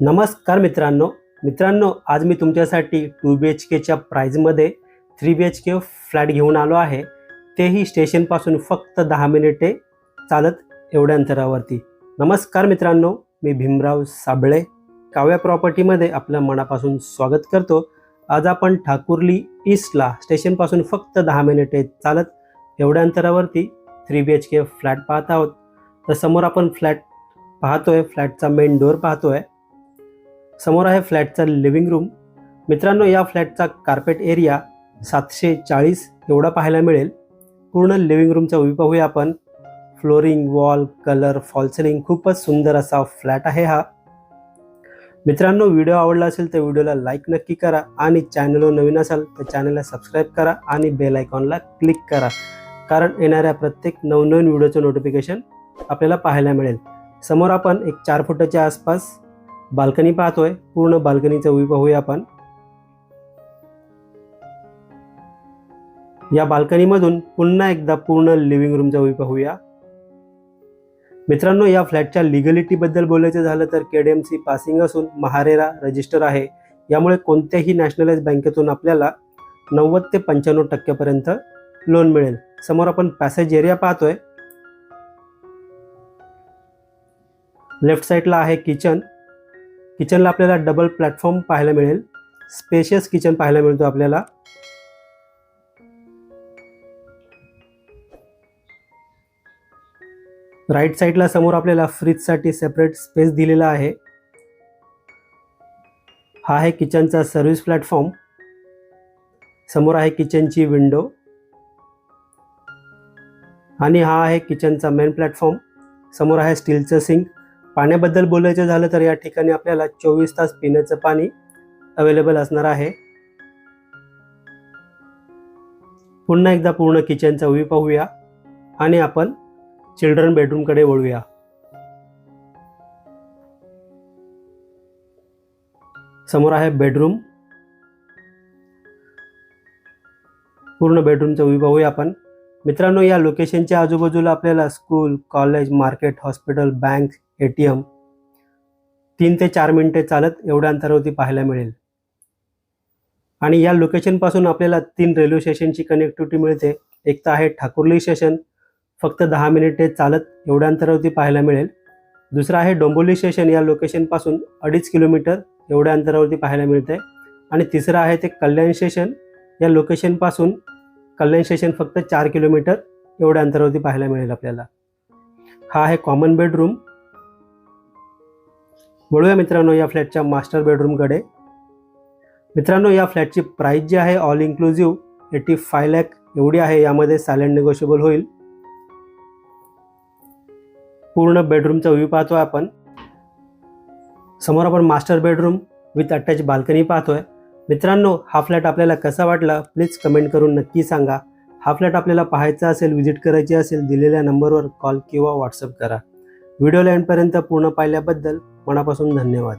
नमस्कार मित्रांनो. मित्रांनो आज मी तुमच्यासाठी टू बी एच केच्या प्राईजमध्ये three B H K flat घेऊन आलो आहे. तेही स्टेशनपासून फक्त दहा मिनिटे चालत एवढ्या अंतरावरती. नमस्कार मित्रांनो मी भीमराव साबळे. काव्या प्रॉपर्टीमध्ये आपलं मनापासून स्वागत करतो. आज आपण ठाकुर्ली ईस्टला स्टेशनपासून फक्त दहा मिनिटे चालत एवढ्या अंतरावरती three B H K flat पाहत आहोत. तर समोर आपण फ्लॅट पाहतोय. फ्लॅटचा मेन डोअर पाहतोय. समोर आहे फ्लॅटचा लिव्हिंग रूम मित्रांनो या फ्लॅटचा कार्पेट एरिया सातशे चाळीस एवढा पाहायला मिळेल. पूर्ण लिव्हिंग रूमचा उभी पाहूया आपण. फ्लोरिंग वॉल कलर फॉलसिलिंग खूपच सुंदर असा फ्लॅट आहे हा. मित्रांनो व्हिडिओ आवडला असेल तर व्हिडिओला लाईक नक्की करा आणि चॅनलवर नवीन असाल तर चॅनलला सबस्क्राईब करा आणि बेल आयकॉनला क्लिक करा. कारण येणाऱ्या प्रत्येक नवनवीन व्हिडिओचं नोटिफिकेशन आपल्याला पाहायला मिळेल. समोर आपण एक चार फुटाच्या आसपास बाल्कनी पाहतोय. पूर्ण बाल्कनीचा व्ह्यू पाहूया आपण. या बाल्कनीमधून पुन्हा एकदा पूर्ण लिव्हिंग रूमचा व्ह्यू पाहूया. मित्रांनो या फ्लॅटच्या लिगलिटी बद्दल बोलायचं झालं तर केडीएमसी पासिंग असून महारेरा रजिस्टर आहे. यामुळे कोणत्याही नॅशनलाइज बँकेतून आपल्याला नव्वद ते पंच्याण्णव टक्क्यापर्यंत लोन मिळेल. समोर आपण पॅसेज एरिया पाहतोय. लेफ्ट साईडला आहे किचन किचनला आपल्याला डबल प्लॅटफॉर्म पाहायला मिळेल. स्पेशियस किचन पाहायला मिळतो आपल्याला. राईट साईडला समोर आपल्याला फ्रीजसाठी सेपरेट स्पेस दिलेला आहे. हा आहे किचनचा सर्व्हिस प्लॅटफॉर्म समोर आहे किचनची विंडो आणि हा आहे किचनचा मेन प्लॅटफॉर्म समोर आहे स्टीलचं सिंक पाण्याबद्दल बोलायचं झालं तर या ठिकाणी आपल्याला चोवीस तास पिण्याचं पाणी अवेलेबल असणार आहे. पुन्हा एकदा पूर्ण किचनचा व्ह्यू पाहूया आणि आपण चिल्ड्रन बेडरूमकडे वळूया. समोर आहे बेडरूम पूर्ण बेडरूमचा व्ह्यू पाहूया आपण. मित्रांनो या लोकेशनच्या आजूबाजूला आपल्याला school college market hospital bank A T M. तीन ते चार मिनिटे चालत एवढ्या अंतरावरती पाहायला मिळेल. आणि या लोकेशनपासून आपल्याला तीन रेल्वे स्टेशनची कनेक्टिव्हिटी मिळते. एक तर आहे ठाकुर्ली स्टेशन फक्त दहा मिनिटे चालत एवढ्या अंतरावरती पाहायला मिळेल. दुसरं आहे डोंबोली स्टेशन या लोकेशनपासून अडीच किलोमीटर एवढ्या अंतरावरती पाहायला मिळते. आणि तिसरं आहे ते कल्याण स्टेशन या लोकेशनपासून कल्याण स्टेशन फक्त चार किलोमीटर एवढ्या अंतरावरती पाहायला मिळेल आपल्याला. हा आहे कॉमन बेडरूम वळूया मित्रांनो या फ्लॅटच्या मास्टर बेडरूमकडे. मित्रांनो या फ्लॅटची प्राईस जी आहे all inclusive eighty five lakh एवढी आहे. यामध्ये सायलेंट निगोशिएबल होईल. पूर्ण बेडरूमचा व्ह्यू आहे आपण. समोर आपण master bedroom with attach balcony पाहतोय. मित्रांनो हा फ्लॅट आपल्याला कसा वाटला? प्लीज कमेंट करून नक्की सांगा. हा फ्लॅट आपल्याला पाहायचा असेल व्हिजिट करायची असेल दिलेल्या नंबरवर कॉल किंवा व्हॉट्सअप करा. व्हिडिओ लाईनपर्यंत पूर्ण पाहिल्याबद्दल मनापासून धन्यवाद.